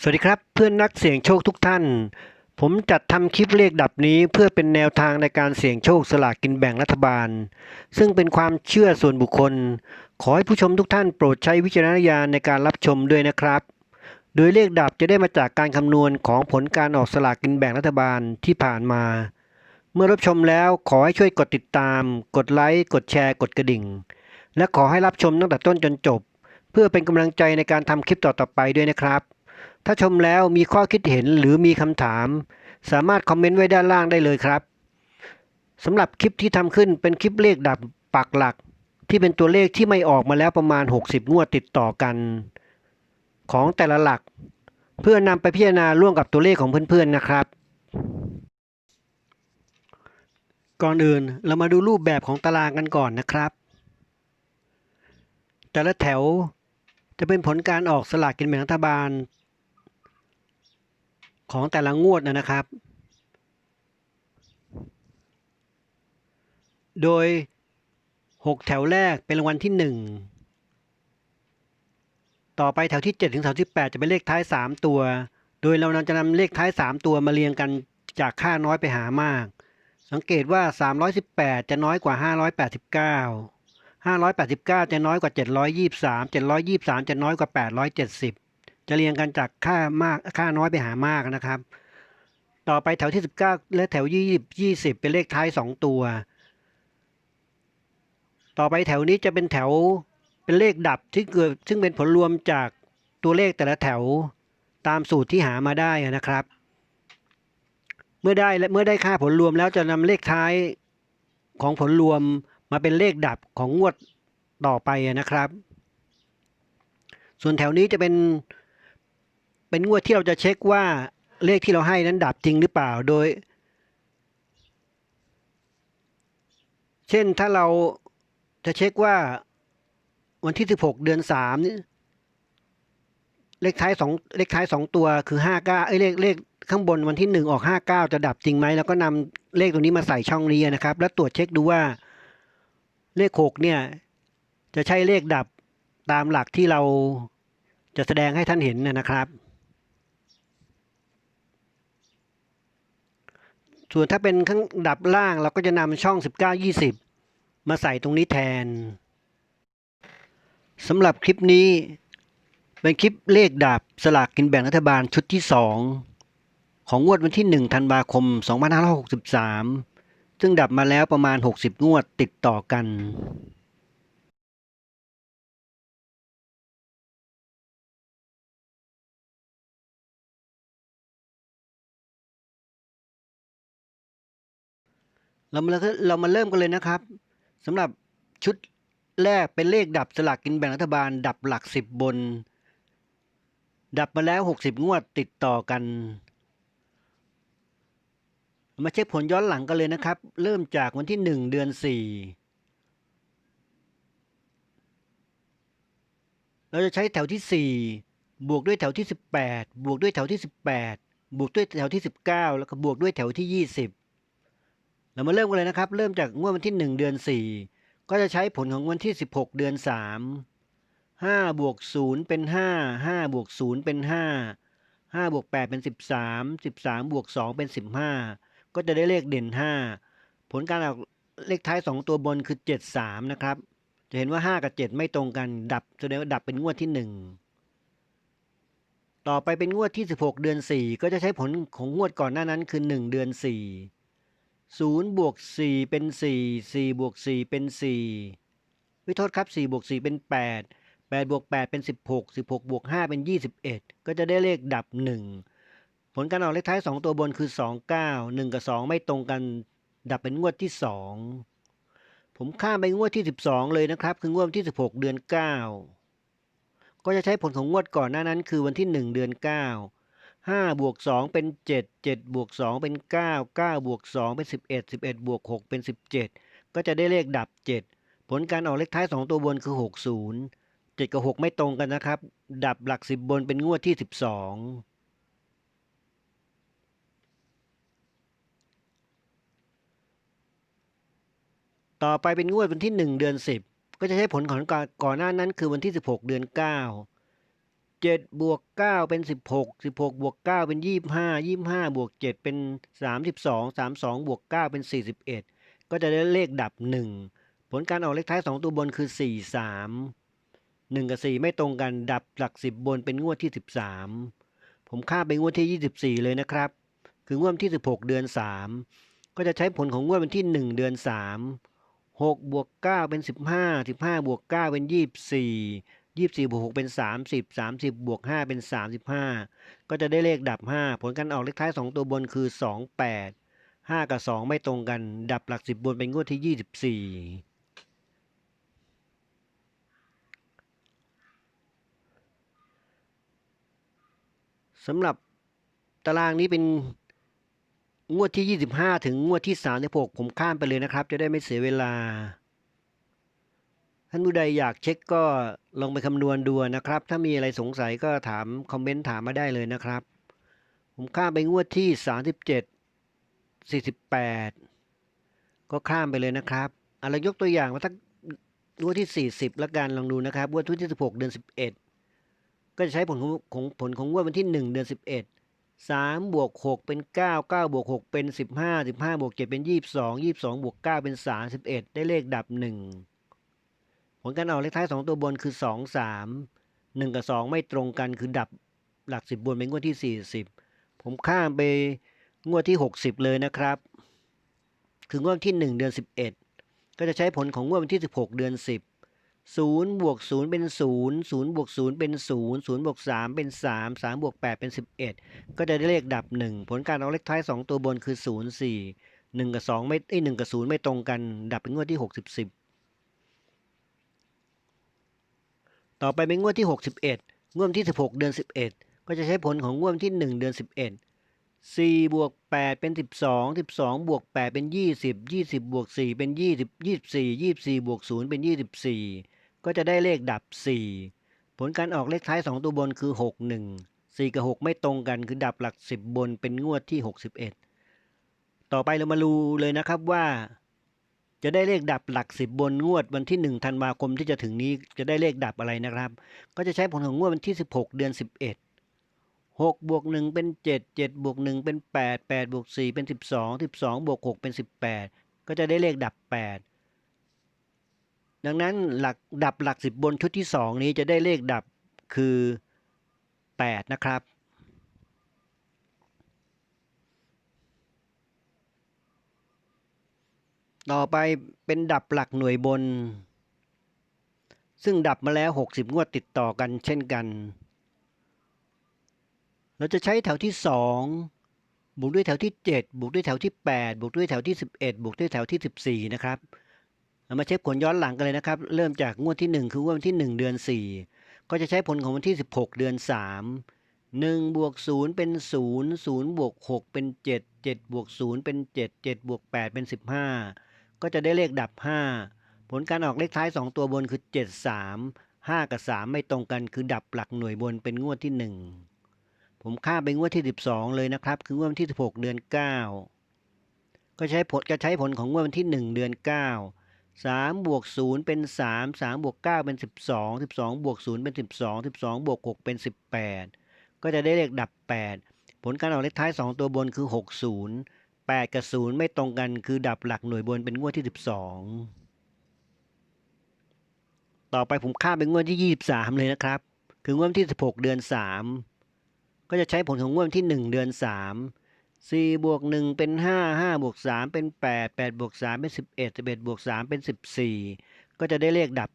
สวัสดีครับเพื่อนนักเสี่ยงโชคทุกท่าน ผมจัดทำคลิปเลขดับนี้เพื่อเป็นแนวทางในการเสี่ยงโชคสลากกินแบ่งรัฐบาล ซึ่งเป็นความเชื่อส่วนบุคคล ขอให้ผู้ชมทุกท่านโปรดใช้วิจารณญาณในการรับชมด้วยนะครับ โดยเลขดับจะได้มาจากการคำนวณของผลการออกสลากกินแบ่งรัฐบาลที่ผ่านมา เมื่อรับชมแล้วขอให้ช่วยกดติดตาม กดไลค์กดแชร์กดกระดิ่ง และขอให้รับชมตั้งแต่ต้นจนจบ เพื่อเป็นกำลังใจในการทำคลิปต่อๆไปด้วยนะครับ ถ้าชมแล้วมีข้อคิดเห็นหรือมีคำถาม สามารถคอมเมนต์ไว้ด้านล่างได้เลยครับสำหรับคลิปที่ทำขึ้นเป็นคลิปเลขดับปักหลัก ที่เป็นตัวเลขที่ไม่ออกมาแล้วประมาณ 60 งวดติดต่อกัน ของแต่ละหลัก เพื่อนำไปพิจารณาร่วมกับตัวเลขของเพื่อนๆนะครับ ก่อนอื่นเรามาดูรูปแบบของตารางกันก่อนนะครับ แต่ละแถวจะเป็นผลการออกสลากกินแบ่งรัฐบาล ของแต่ละงวดนะนะครับ โดย 6 แถวแรกเป็นรางวัลที่ 1 ต่อไปแถวที่ 7 ถึงแถวที่ 8 จะเป็นเลขท้าย 3 ตัว โดยเราจะนำเลขท้าย 3 ตัวมาเรียงกันจากค่าน้อยไปหามาก สังเกตว่า 318 จะน้อยกว่า 589 589 จะน้อยกว่า 723 723 จะน้อยกว่า 870 จะเรียงกันจากค่ามากค่าน้อยไปหามากนะครับ ต่อไปแถวที่ 19 และแถว 20 20 เป็นเลขท้าย 2 ตัว ต่อไปแถวนี้จะเป็นแถวเป็นเลขดับที่เกิดซึ่งเป็นผลรวมจากตัวเลขแต่ละแถวตามสูตรที่หามาได้นะครับ เมื่อได้และเมื่อได้ค่าผลรวมแล้วจะนำเลขท้ายของผลรวมมาเป็นเลขดับของงวดต่อไปนะครับ ส่วนแถวนี้จะเป็น เป็นงวดที่เราจะเช็คว่าเลขที่เราให้นั้นดับจริงหรือเปล่าโดย เช่นถ้าเราจะเช็คว่าวันที่ 16 เดือน3นี่เลขท้ายสองเลขท้ายสองตัวคือ59เอ้ยเลขเลขข้างบนวันที่1ออก59จะดับจริงไหมแล้วก็นำเลขตัวนี้มาใส่ช่องนี้นะครับ แล้วตรวจเช็คดูว่าเลข6เนี่ย จะใช่เลขดับตามหลักที่เราจะแสดงให้ท่านเห็นนะครับ ส่วนถ้าเป็นข้างดับล่างเราก็จะนำช่อง 19 20 มาใส่ตรงนี้แทนสำหรับคลิปนี้ เป็นคลิปเลขดับสลากกินแบ่งรัฐบาลชุดที่ 2 ของงวดวันที่ 1 ธันวาคม 2563 ซึ่งดับมาแล้วประมาณ 60 งวดติดต่อกัน เรามาเรามาเริ่มกันเลยนะครับสำหรับชุดแรกเป็นเลขดับสลากกินแบ่งรัฐบาล ดับหลักสิบบน ดับมาแล้วหกสิบงวดติดต่อกัน มาเช็คผลย้อนหลังกันเลยนะครับ เริ่มจากวันที่หนึ่งเดือนสี่เราจะใช้แถวที่สี่บวกด้วยแถวที่สิบแปดบวกด้วยแถวที่สิบแปดบวกด้วยแถวที่สิบเก้าแล้วก็บวกด้วยแถวที่ยี่สิบ เรามาเริ่มกันเลยนะครับ เริ่มจากงวดวันที่ 1 เดือน 4 ก็จะใช้ผลของวันที่ 16 เดือน 3 5บวก0เป็น 5 5บวก0เป็น 5 5บวก8เป็น 13 13บวก2เป็น 15 ก็จะได้เลขเด่น 5 ผลการออกเลขท้าย 2 ตัวบนคือ 73 นะครับ จะเห็นว่า 5 กับ 7 ไม่ตรงกันดับแสดงว่าดับเป็นงวดที่ 1 ต่อไปเป็นงวดที่ 16 เดือน 4 ก็จะใช้ผลของงวดก่อนหน้านั้นคือ 1 เดือน 4 ศูนย์บวกสี่เป็นสี่สี่บวกสี่เป็นสี่วิโทษครับสี่บวกสี่เป็นแปดแปดบวกแปดเป็นสิบหกสิบหกบวกห้าเป็นยี่สิบเอ็ดก็จะได้เลขดับหนึ่งผลการออกเลขท้ายสองตัวบนคือสองเก้าหนึ่งกับสองไม่ตรงกันดับเป็นงวดที่สองผมข้ามไปงวดที่สิบสองเลยนะครับ คืองวดที่สิบหกเดือนเก้าก็จะใช้ผลของงวดก่อนหน้านั้นคือวันที่หนึ่งเดือนเก้า ห้าบวกสองเป็นเจ็ดเจ็ดบวกสองเป็นเก้าเก้าบวกสองเป็นสิบเอ็ดสิบเอ็ดบวกหกเป็นสิบเจ็ดก็จะได้เลขดับเจ็ดผลการออกเลขท้ายสองตัวบนคือหกศูนย์เจ็ดกับหกไม่ตรงกันนะครับ ดับหลักสิบบนเป็นงวดที่สิบสองต่อไปเป็นงวดวันที่หนึ่งเดือนสิบก็จะใช้ผลของก่อนหน้านั้นคือวันที่สิบหกเดือนเก้า เจ็ดบวกเก้าเป็นสิบหกสิบหกบวกเก้าเป็นยี่บห้ายี่บห้าบวกเจ็ดเป็นสามสิบสองสามสองบวกเก้าเป็นสี่สิบเอ็ดก็จะได้เลขดับหนึ่งผลการออกเลขท้ายสองตัวบนคือสี่สามหนึ่งกับสี่ไม่ตรงกันดับหลักสิบบนเป็นงวดที่สิบสามผมข้ามไปงวดที่ยี่สิบสี่เลยนะครับ คืองวดที่สิบหกเดือนสามก็จะใช้ผลของงวดวันที่หนึ่งเดือนสามหกบวกเก้าเป็นสิบห้าสิบห้าบวกเก้าเป็นยี่สิบสี่ ยี่สิบสี่บวกหกเป็นสามสิบสามสิบบวกห้าเป็นสามสิบห้าก็จะได้เลขดับห้าผลการออกเลขท้ายสองตัวบนคือสองแปดห้ากับสองไม่ตรงกัน ดับหลักสิบบนเป็นงวดที่ยี่สิบสี่สำหรับตารางนี้เป็นงวดที่ยี่สิบห้าถึงงวดที่สามสิบหกผมข้ามไปเลยนะครับ จะได้ไม่เสียเวลา ท่านผู้ใดอยากเช็คก็ลองไปคำนวณดูนะครับ ถ้ามีอะไรสงสัยก็ถามคอมเมนต์ถามมาได้เลยนะครับ ผมข้ามไปงวดที่ 37 48 ก็ข้ามไปเลยนะครับอะเรายกตัวอย่างมาทักงวดที่ 40แล้วกันลองดูนะครับงวดที่ 16 เดือน 11 ก็จะใช้ผลของของผลของงวดวันที่ 1 เดือน 11 3บวก6เป็น 9 9บวก6เป็น 15 15บวก7เป็น 22 22บวก9เป็น 31 ได้เลขดับ 1 ผลการออกเลขท้าย 2 ตัวบนคือ 2 3 1 กับ 2 ไม่ตรงกันคือดับหลัก 10 บนเป็นงวดที่ 40 ผมข้ามไปงวดที่ 60 เลยนะครับ คืองวดที่ 1 เดือน 11 ก็จะใช้ผลของงวดวันที่ 16 เดือน 10 0บวก0เป็น 0 0บวก0เป็น 0 0บวก3เป็น 3 3บวก8เป็น 11 ก็จะได้เลขดับ 1 ผลการออกเลขท้าย 2 ตัวบนคือ 0 4 1 กับ2ไม่ไอ้1กับ 0 ไม่ตรงกัน ดับเป็นงวดที่ 60 10 ต่อไปเป็นงวดที่ 61 งวดที่ 16 เดือน 11 ก็จะใช้ผลของงวดที่ 1 เดือน 11 4บวก8เป็น 12 12บวก8เป็น 20 20บวก4เป็น 20 24 24บวก0เป็น 24 ก็จะได้เลขดับ 4 ผลการออกเลขท้าย 2 ตัวบนคือ 61 4 กับ 6 ไม่ตรงกันคือดับหลัก 10 บนเป็นงวดที่ 61 ต่อไปเรามาดูเลยนะครับว่า จะได้เลขดับหลักสิบบนงวดวันที่ 1 ธันวาคมที่จะถึงนี้จะได้เลขดับอะไรนะครับ ก็จะใช้ผลของงวดวันที่ 16 เดือน 11 6บวก1เป็น 7 7บวก1เป็น 8 8บวก4เป็น 12 12บวก6เป็น 18 ก็จะได้เลขดับ 8 ดังนั้นหลักดับหลักสิบบนชุดที่ 2 นี้จะได้เลขดับคือ 8 นะครับ ต่อไปเป็นดับหลักหน่วยบน ซึ่งดับมาแล้ว 60 งวดติดต่อกันเช่นกัน เราจะใช้แถวที่ 2 บวกด้วยแถวที่ 7 บวกด้วยแถวที่ 8 บวกด้วยแถวที่ 11 บวกด้วยแถวที่ 14 นะครับเรามาเช็คผลย้อนหลังกันเลยนะครับ เริ่มจากงวดที่ 1 คืองวดวันที่ 1 เดือน 4 ก็จะใช้ผลของวันที่ 16 เดือน 3 1บวก0เป็น 0 0บวก6เป็น 7 7บวก0เป็น 7 7บวก8เป็น 15 ก็จะได้เลขดับ 5 ผลการออกเลขท้าย 2 ตัวบนคือ 7 3 5 กับ 3 ไม่ตรงกันคือดับหลักหน่วยบนเป็นงวดที่ 1 ผมข้ามไปงวดที่ 12 เลยนะครับ คืองวดที่ 16 เดือน 9 ก็ใช้ผลจะใช้ผลของงวดวันที่ 1 เดือน 9 3บวก0เป็น 3 3บวก9เป็น 12 12บวก0เป็น 12 12บวก6เป็น 18 ก็จะได้เลขดับ 8 ผลการออกเลขท้าย 2 ตัวบนคือ 60 8 กับ 0 ไม่ตรงกันคือดับหลักหน่วยบนเป็นงวดที่ 12 ต่อไปผมข้ามเป็นงวดที่ 23 เลยนะครับ คืองวดที่ 16 เดือน 3 ก็จะใช้ผลของงวดที่ 1 เดือน 3 4บวก1เป็น 5 5บวก3เป็น 8 8บวก3เป็น 11 11บวก3เป็น 14 ก็จะได้เลขดับ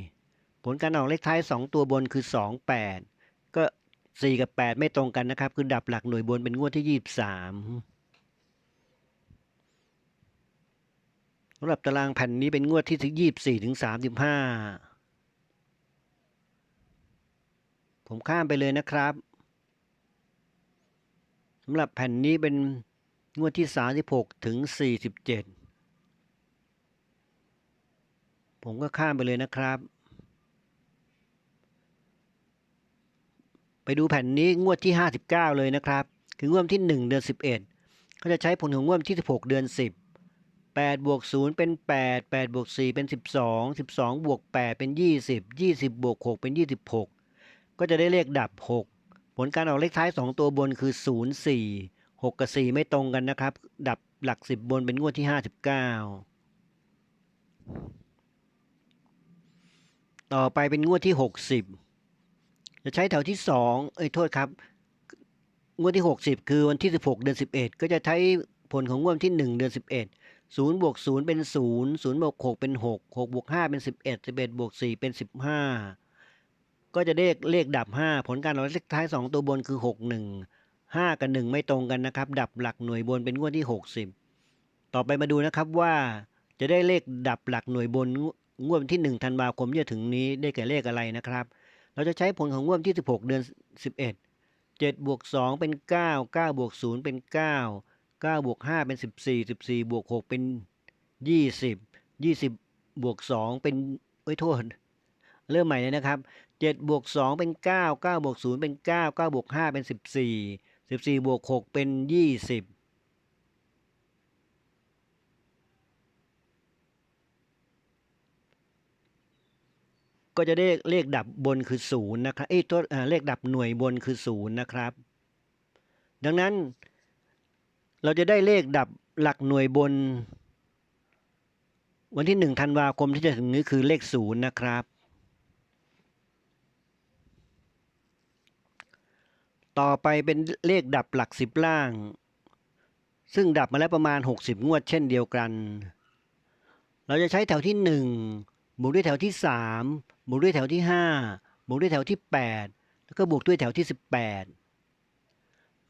4 ผลการออกเลขท้าย 2 ตัวบนคือ 2 8 ก็ 4 กับ 8 ไม่ตรงกันนะครับ คือดับหลักหน่วยบนเป็นงวดที่ 23 สำหรับตารางแผ่นนี้เป็นงวดที่24ถึง35ผมข้ามไปเลยนะครับสำหรับแผ่นนี้เป็นงวดที่36ถึง47ผมก็ข้ามไปเลยนะครับ ไปดูแผ่นนี้งวดที่59เลยนะครับ คืองวดที่1เดือน11ก็จะใช้ผลของงวดที่16เดือน10 8บวก0เป็น 8 8บวก4เป็น 12 12 บวก 8 เป็น 20 20 บวก 6 เป็น 26ก็ก็จะได้เลขดับ 6 ผลการออกเลขท้าย 2 ตัวบนคือ 0 4 6 กับ 4 ไม่ตรงกันนะครับ ดับหลัก 10 บนเป็นงวดที่ 59 ต่อไปเป็นงวดที่ 60 จะใช้แถวที่ 2 เอ้ยโทษครับ งวดที่ 60 คือวันที่ 16 เดือน 11 ก็จะใช้ผลของงวดที่ 1 เดือน 11 0บวก0เป็น0 0บวก6เป็น6 6บวก5เป็น11 11บเอ็ดบวก4เป็น15ก็จะได้เลขดับ5ผลการออกเลขท้าย2ตัวบนคือ6 1 5กับ1ไม่ตรงกันนะครับ ดับหลักหน่วยบนเป็นงวดที่60ต่อไปมาดูนะครับว่าจะได้เลขดับหลักหน่วยบนงวดวันที่1ธันวาคมที่จะถึงนี้ได้แก่เลขอะไรนะครับ เราจะใช้ผลของงวดวันที่16เดือน11 7บวก2เป็น9 9บวก0เป็น9 9บวก5เป็น 14 14บวก6เป็น 20 20บวก2เป็นเอ้ยโทษ เริ่มใหม่เลยนะครับ7บวก2เป็น 9 9บวก0เป็น 9 9บวก5เป็น 14 14บวก6เป็น 20ก็จะได้เลขดับบนคือศูนย์นะครับเอ้ยตัวเอ่อเลขดับหน่วยบนคือศูนย์นะครับ ดังนั้น เราจะได้เลขดับหลักหน่วยบน วันที่หนึ่งธันวาคมที่จะถึงนี้คือเลขศูนย์นะครับ ต่อไปเป็นเลขดับหลักสิบล่าง ซึ่งดับมาแล้วประมาณ 60 งวดเช่นเดียวกัน เราจะใช้แถวที่ 1 บวกด้วยแถวที่ 3 บวกด้วยแถวที่ 5 บวกด้วยแถวที่ 8 แล้วก็บวกด้วยแถวที่ 18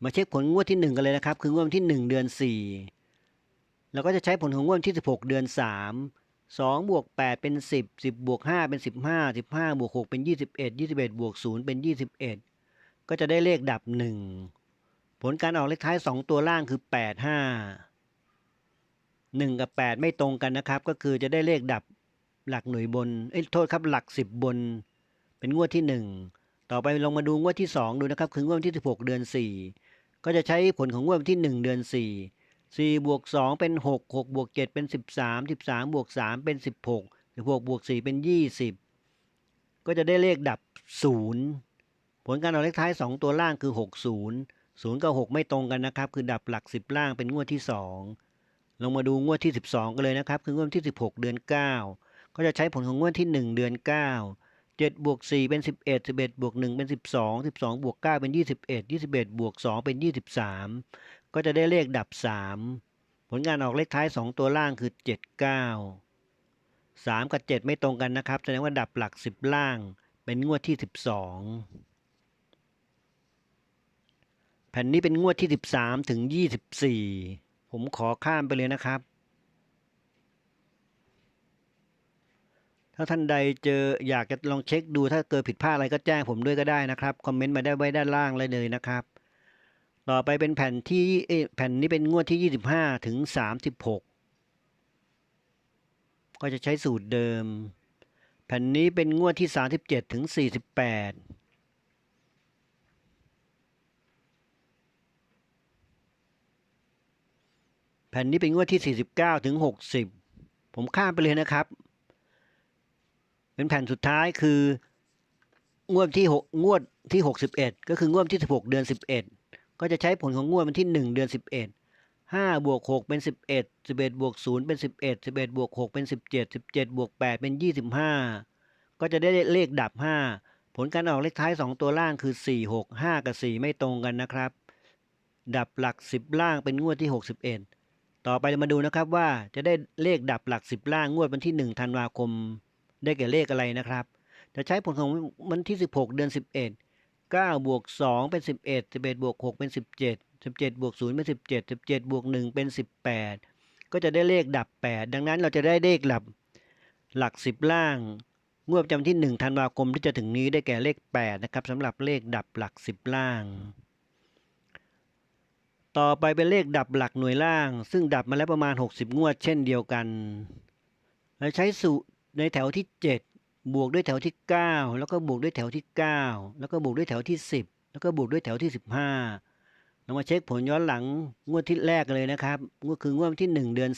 มาเช็คผลงวดที่ 1 กันเลยนะครับ คืองวดวันที่ 1 เดือน4แล้วก็จะใช้ผลของงวดวันที่ 16 เดือน 3 2บวก8เป็น 10 10บวก5เป็น 15 15บวก6เป็น 21 21บวก0เป็น 21 ก็จะได้เลขดับ 1 ผลการออกเลขท้าย 2 ตัวล่างคือ 8 5 1 กับ 8 ไม่ตรงกันนะครับ ก็คือจะได้เลขดับหลักหน่วยบนเอ้ยโทษครับหลัก 10 บน เป็นงวดที่ 1 ต่อไปลองมาดูงวดที่ 2 ดูนะครับ คืองวดวันที่ 16 เดือน 4 ก็จะใช้ผลของงวดวันที่ 1 เดือน 4 4บวก2เป็น 6 6บวก7เป็น 13 13บวก3เป็น 16 16บวก4เป็น 20 ก็จะได้เลขดับ 0 ผลการออกเลขท้าย 2 ตัวล่างคือ 60 0 กับ 6 ไม่ตรงกันนะครับ คือดับหลัก 10 ล่างเป็นงวดที่ 2 ลงมาดูงวดที่ 12 กันเลยนะครับ คืองวดที่ 16 เดือน 9 ก็จะใช้ผลของงวดที่ 1 เดือน 9 7บวก4เป็น 11 11บวก1เป็น 12 12บวก9เป็น 21 21บวก2เป็น 23 ก็จะได้เลขดับ 3 ผลงานออกเลขท้าย 2 ตัวล่างคือ 7 9 3 กับ 7 ไม่ตรงกันนะครับ แสดงว่าดับหลัก 10 ล่าง เป็นงวดที่ 12 แผ่นนี้เป็นงวดที่ 13 ถึง 24 ผมขอข้ามไปเลยนะครับ ถ้าท่านใดเจออยากจะลองเช็คดูถ้าเกิดผิดพลาดอะไรก็แจ้งผมด้วยก็ได้นะครับ คอมเมนต์มาได้ไว้ด้านล่างเลยเลยนะครับ ต่อไปเป็นแผ่นที่แผ่นนี้เป็นงวดที่ 25 ถึง 36 ก็จะใช้สูตรเดิม แผ่นนี้เป็นงวดที่ 37 ถึง 48แผ่นนี้เป็นงวดที่ 49 ถึง 60 ผมข้ามไปเลยนะครับ็นแผ่นสุดท้ายคืองวดที่หกงวดที่หกสิบเอ็ดก็คืองวดที่สิบหกเดือนสิบเอ็ดก็จะใช้ผลของงวดวันที่หนึ่งเดือนสิบเอ็ดห้าบวกหกเป็นสิบเอ็ดสิบเอ็ดบวกศูนย์เป็นสิบเอ็ดสิบเอ็ดบวกหกเป็นสิบเจ็ดสิบเจ็ดบวกแปดเป็นยี่สิบห้าก็จะได้เลขดับห้าผลการออกเลขท้ายสองตัวล่างคือสี่หกห้ากับสี่ไม่ตรงกันนะครับ ดับหลักสิบล่างเป็นงวดที่หกสิบเอ็ดต่อไปมาดูนะครับว่าจะได้เลขดับหลักสิบล่างงวดวันที่หนึ่งธันวาคม ได้แก่เลขอะไรนะครับ จะใช้ผลของวันที่ 16 เดือน 11 9บวก2เป็น 11 11บวก6เป็น 17 17บวก0เป็น 17 17บวก1เป็น 18 ก็จะได้เลขดับ 8 ดังนั้นเราจะได้เลขดับหลัก 10 ล่าง งวดประจำที่ 1 ธันวาคมที่จะถึงนี้ได้แก่เลข 8 นะครับสำหรับเลขดับหลัก 10 ล่าง ต่อไปเป็นเลขดับหลักหน่วยล่าง ซึ่งดับมาแล้วประมาณ 60 งวดเช่นเดียวกันเราใช้สูตร ในแถวที่ 7 บวกด้วยแถวที่ 9 แล้วก็บวกด้วยแถวที่ 9 แล้วก็บวกด้วยแถวที่ 10 แล้วก็บวกด้วยแถวที่ 15เรามาเช็คผลย้อนหลังงวดที่แรกเลยนะครับงวดคืองวดที่ 1 เดือน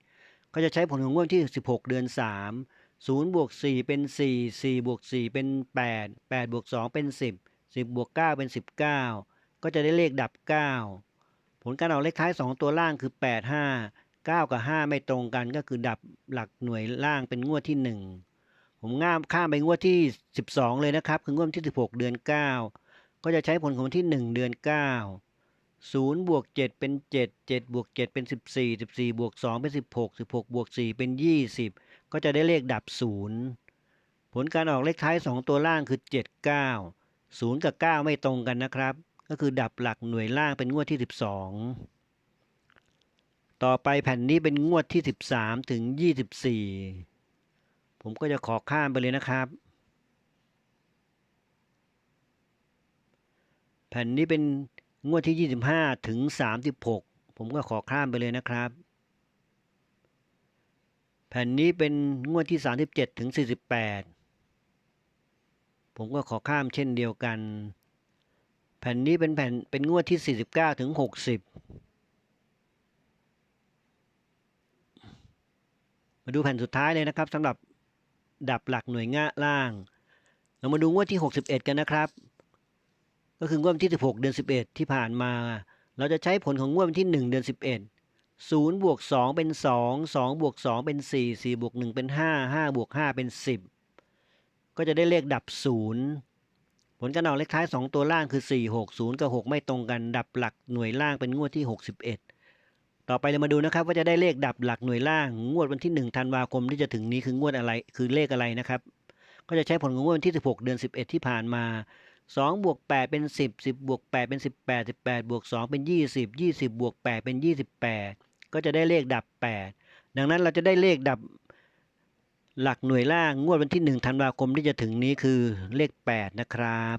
4 ก็จะใช้ผลของงวดที่ 16 เดือน 3 0บวก4เป็น 4 4บวก4เป็น 8 8บวก2เป็น 10 10บวก9เป็น 19 ก็จะได้เลขดับ 9 ผลการออกเลขท้าย 2 ตัวล่างคือ 8 5 9 กับ 5 ไม่ตรงกันก็คือดับหลักหน่วยล่างเป็นงวดที่ 1 ผมง่ามข้ามไปงวดที่ 12 เลยนะครับ คืองวดที่ 16 เดือน 9 ก็จะใช้ผลของวันที่ 1 เดือน 9 0บวก7เป็น 7 7บวก7เป็น 14 14บวก2เป็น 16 16บวก4เป็น 20 ก็จะได้เลขดับ 0 ผลการออกเลขท้าย 2 ตัวล่างคือ 7 9 0 กับ 9 ไม่ตรงกันนะครับ ก็คือดับหลักหน่วยล่างเป็นงวดที่ 12 ต่อไปแผ่นนี้เป็นงวดที่ 13 ถึง 24 ผมก็จะขอข้ามไปเลยนะครับ แผ่นนี้เป็นงวดที่ 25 ถึง 36 ผมก็ขอข้ามไปเลยนะครับ แผ่นนี้เป็นงวดที่ 37 ถึง 48 ผมก็ขอข้ามเช่นเดียวกัน แผ่นนี้เป็นแผ่นเป็นงวดที่ 49 ถึง 60 มาดูแผ่นสุดท้ายเลยนะครับสำหรับดับหลักหน่วยง่าล่าง เรามาดูงวดที่ 61 กันนะครับ ก็คืองวดที่ 16 เดือน 11 ที่ผ่านมา เราจะใช้ผลของงวดวันที่ 1 เดือน 11 0บวก2เป็น 2 2บวก2เป็น 4 4บวก1เป็น 5 5บวก5เป็น 10 ก็จะได้เลขดับ 0 ผลการออกเลขท้าย 2 ตัวล่างคือ 4 6 0 กับ 6 ไม่ตรงกันดับหลักหน่วยล่างเป็นงวดที่ 61 ต่อไปเรามาดูนะครับว่าจะได้เลขดับหลักหน่วยล่างงวดวันที่ 1 ธันวาคมที่จะถึงนี้คืองวดอะไร คือเลขอะไรนะครับ ก็จะใช้ผลของงวดวันที่ 16 เดือน 11 ที่ผ่านมา2บวก8เป็น 10 10บวก8เป็น 18 18บวก2เป็น 20 20บวก8เป็น 28 ก็จะได้เลขดับ 8 ดังนั้นเราจะได้เลขดับหลักหน่วยล่างงวดวันที่ 1 ธันวาคมที่จะถึงนี้คือเลข 8 นะครับ